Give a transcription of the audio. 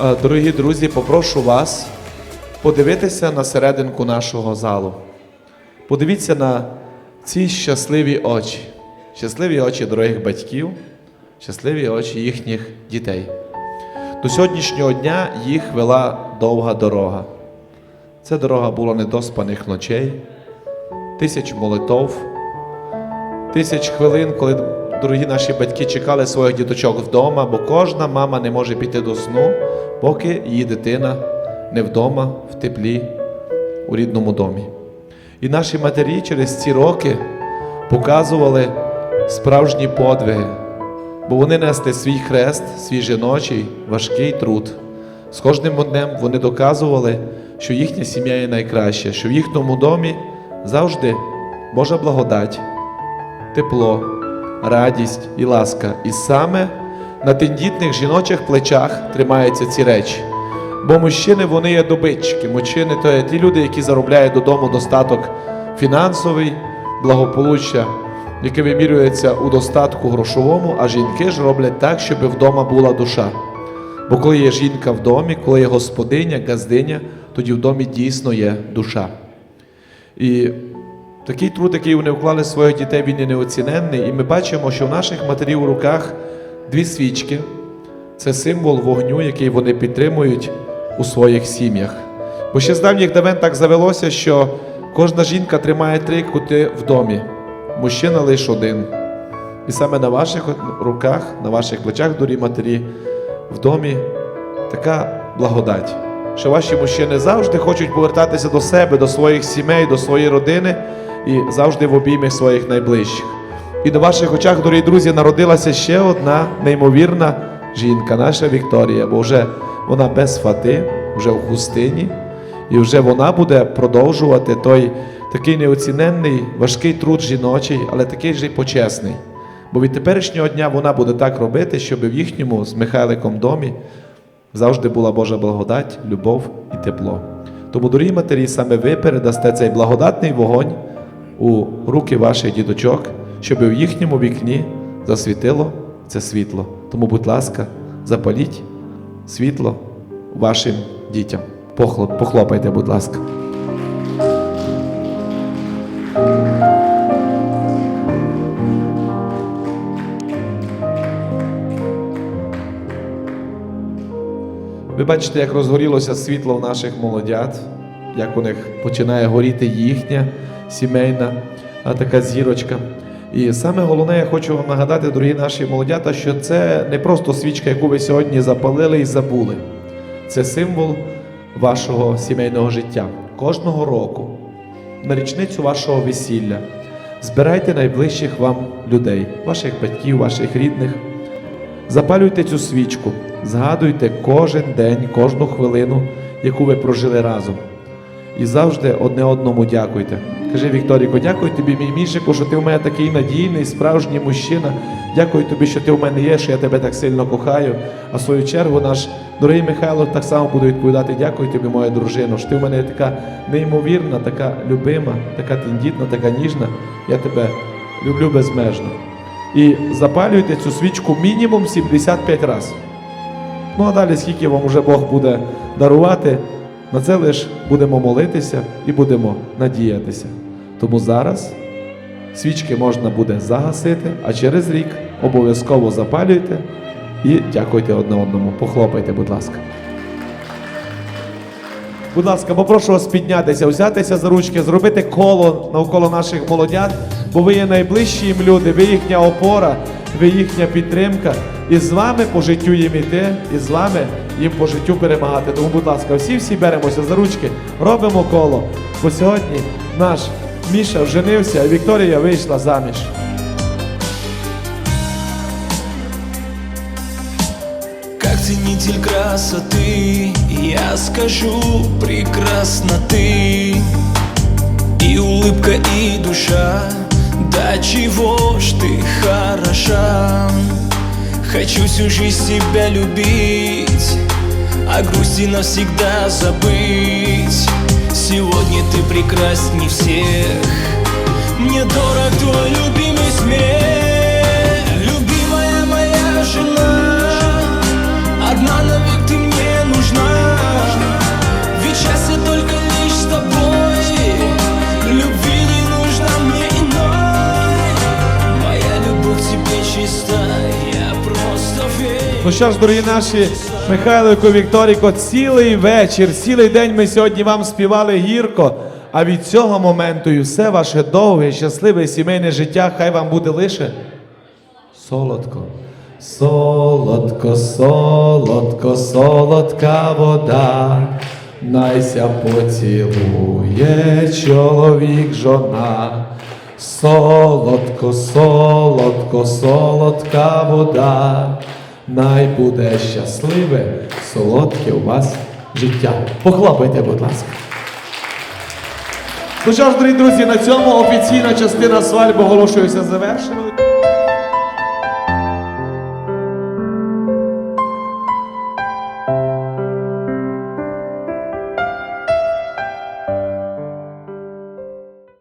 Е, Дорогі друзі, попрошу вас подивитися на серединку нашого залу. Подивіться на ці щасливі очі, щасливі очі дорогих батьків, щасливі очі їхніх дітей. До сьогоднішнього дня їх вела довга дорога. Ця дорога була недоспаних ночей, тисяч молитов, тисяч хвилин, коли дорогі наші батьки чекали своїх діточок вдома, бо кожна мама не може піти до сну, поки її дитина не вдома, в теплі, у рідному домі. І наші матері через ці роки показували справжні подвиги, бо вони несли свій хрест, свій жіночий, важкий труд. З кожним днем вони доказували, що їхня сім'я є найкраща, що в їхньому домі завжди Божа благодать, тепло, радість і ласка. І саме на тендітних жіночих плечах тримаються ці речі. Бо мужчини вони є добитчики. Мужчини то є ті люди, які заробляють додому достаток фінансовий, благополуччя, яке вимірюється у достатку грошовому, а жінки ж роблять так, щоб вдома була душа. Бо коли є жінка в домі, коли є господиня, газдиня, тоді в домі дійсно є душа. І такий труд, який вони вклали своїх дітей, він є неоціненний. І ми бачимо, що в наших матерів у руках дві свічки це символ вогню, який вони підтримують у своїх сім'ях. Бо ще з давніх давен так завелося, що кожна жінка тримає три кути в домі, мужчина лише один. І саме на ваших руках, на ваших плечах, дорі матері, в домі така благодать, що ваші мужчини завжди хочуть повертатися до себе, до своїх сімей, до своєї родини і завжди в обійми своїх найближчих. І на ваших очах, дорогі друзі, народилася ще одна неймовірна жінка, наша Вікторія, бо вже вона без фати, вже в хустині, і вже вона буде продовжувати той такий неоціненний, важкий труд жіночий, але такий же й почесний. Бо від теперішнього дня вона буде так робити, щоб в їхньому з Михайликом домі завжди була Божа благодать, любов і тепло. Тому, дорогі матері, саме ви передасте цей благодатний вогонь у руки ваших діточок, щоб в їхньому вікні засвітило це світло. Тому, будь ласка, запаліть світло вашим дітям. Похлопайте, будь ласка. Ви бачите, як розгорілося світло в наших молодят, як у них починає горіти їхня сімейна така зірочка. І саме головне, я хочу вам нагадати, дорогі наші молодята, що це не просто свічка, яку ви сьогодні запалили і забули. Це символ вашого сімейного життя. Кожного року, на річницю вашого весілля, збирайте найближчих вам людей, ваших батьків, ваших рідних. Запалюйте цю свічку, згадуйте кожен день, кожну хвилину, яку ви прожили разом. І завжди одне одному дякуйте. Кажи, Вікторіко, дякую тобі, мій мішику, що ти в мене такий надійний, справжній мужчина. Дякую тобі, що ти в мене є, що я тебе так сильно кохаю. А в свою чергу наш дорогий Михайло так само буде відповідати. Дякую тобі, моя дружина, що ти в мене така неймовірна, така любима, така тендітна, така ніжна. Я тебе люблю безмежно. І запалюйте цю свічку мінімум 75 разів. Ну а далі, скільки вам вже Бог буде дарувати, на це лише будемо молитися і будемо надіятися. Тому зараз свічки можна буде загасити, а через рік обов'язково запалюйте і дякуйте одне одному. Похлопайте, будь ласка. Будь ласка, попрошу вас піднятися, взятися за ручки, зробити коло навколо наших молодят, бо ви є найближчі їм люди, ви їхня опора, ви їхня підтримка. І з вами по життю їм іти, і з вами їм по життю перемагати. Тому, будь ласка, всі всі беремося за ручки, робимо коло. Бо сьогодні наш Міша вженився, а Вікторія вийшла заміж. Как ценитель красоты Я скажу прекрасно ты И улыбка, и душа Да чего Хочу всю жизнь себя любить А грусти навсегда забыть Сегодня ты прекрасней всех Мне дорог твой любимый смех Ну що ж, дорогі наші Михайлико, Вікторіко, цілий вечір, цілий день ми сьогодні вам співали гірко. А від цього моменту і все ваше довге, щасливе сімейне життя хай вам буде лише солодко. Солодко, солодко, солодка вода, найся поцілує чоловік жона. Солодко, солодко, солодка вода, най буде щасливе, солодке у вас життя. Похлопайте, будь ласка. Ну що ж, дорогі друзі, на цьому офіційна частина свадьби оголошується завершеною.